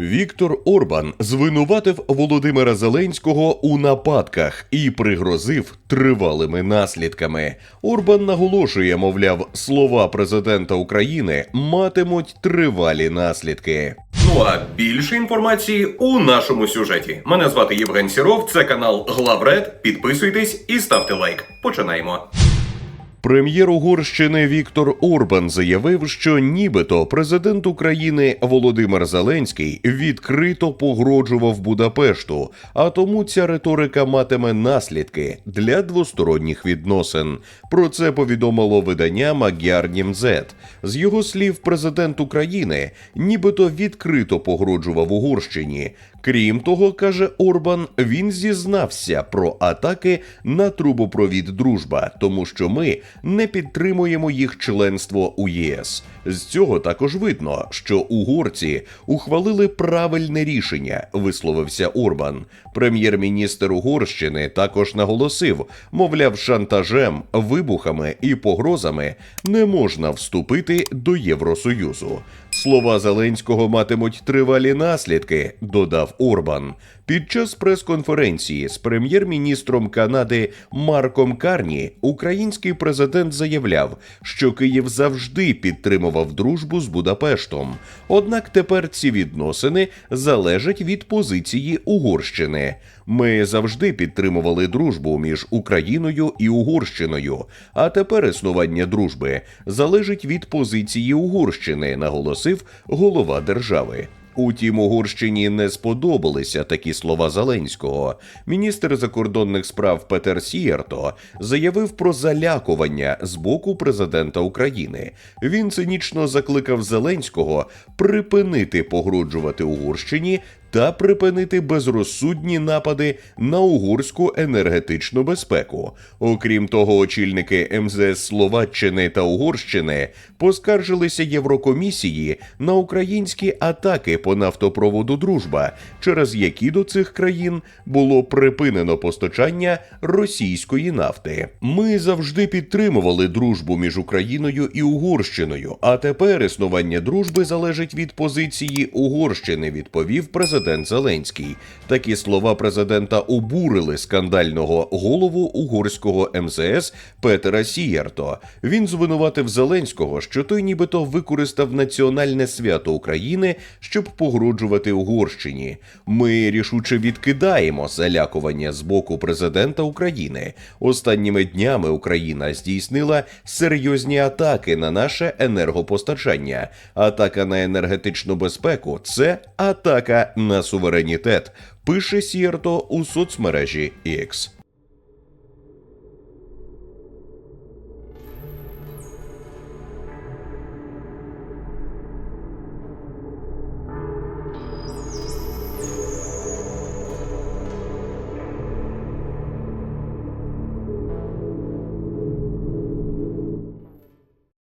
Віктор Орбан звинуватив Володимира Зеленського у нападках і пригрозив тривалими наслідками. Орбан наголошує, мовляв, слова президента України матимуть тривалі наслідки. Ну а більше інформації у нашому сюжеті. Мене звати Євген Сіров, це канал Главред. Підписуйтесь і ставте лайк. Починаємо. Прем'єр Угорщини Віктор Орбан заявив, що нібито президент України Володимир Зеленський відкрито погрожував Будапешту, а тому ця риторика матиме наслідки для двосторонніх відносин. Про це повідомило видання Magyar Німзет. З його слів, президент України нібито відкрито погрожував Угорщині. Крім того, каже Орбан, він зізнався про атаки на трубопровід Дружба, тому що ми не підтримуємо їх членство у ЄС. З цього також видно, що угорці ухвалили правильне рішення, висловився Орбан. Прем'єр-міністр Угорщини також наголосив, мовляв, шантажем, вибухами і погрозами не можна вступити до Євросоюзу. Слова Зеленського матимуть тривалі наслідки, додав Орбан. Під час прес-конференції з прем'єр-міністром Канади Марком Карні український президент заявляв, що Київ завжди підтримував дружбу з Будапештом. Однак тепер ці відносини залежать від позиції Угорщини. Ми завжди підтримували дружбу між Україною і Угорщиною. А тепер існування дружби залежить від позиції Угорщини, наголосив голова держави. Утім, Угорщині не сподобалися такі слова Зеленського. Міністр закордонних справ Петер Сієрто заявив про залякування з боку президента України. Він цинічно закликав Зеленського припинити погроджувати Угорщині та припинити безрозсудні напади на угорську енергетичну безпеку. Окрім того, очільники МЗС Словаччини та Угорщини поскаржилися Єврокомісії на українські атаки по нафтопроводу Дружба, через які до цих країн було припинено постачання російської нафти. Ми завжди підтримували дружбу між Україною і Угорщиною. А тепер існування дружби залежить від позиції Угорщини, відповів президент Зеленський. Такі слова президента обурили скандального голову угорського МЗС Петера Сієрто. Він звинуватив Зеленського, що той нібито використав національне свято України, щоб погроджувати Угорщині. Ми рішуче відкидаємо залякування з боку президента України. Останніми днями Україна здійснила серйозні атаки на наше енергопостачання. Атака на енергетичну безпеку це атака на суверенітет. Пише Сієрто у соцмережі X.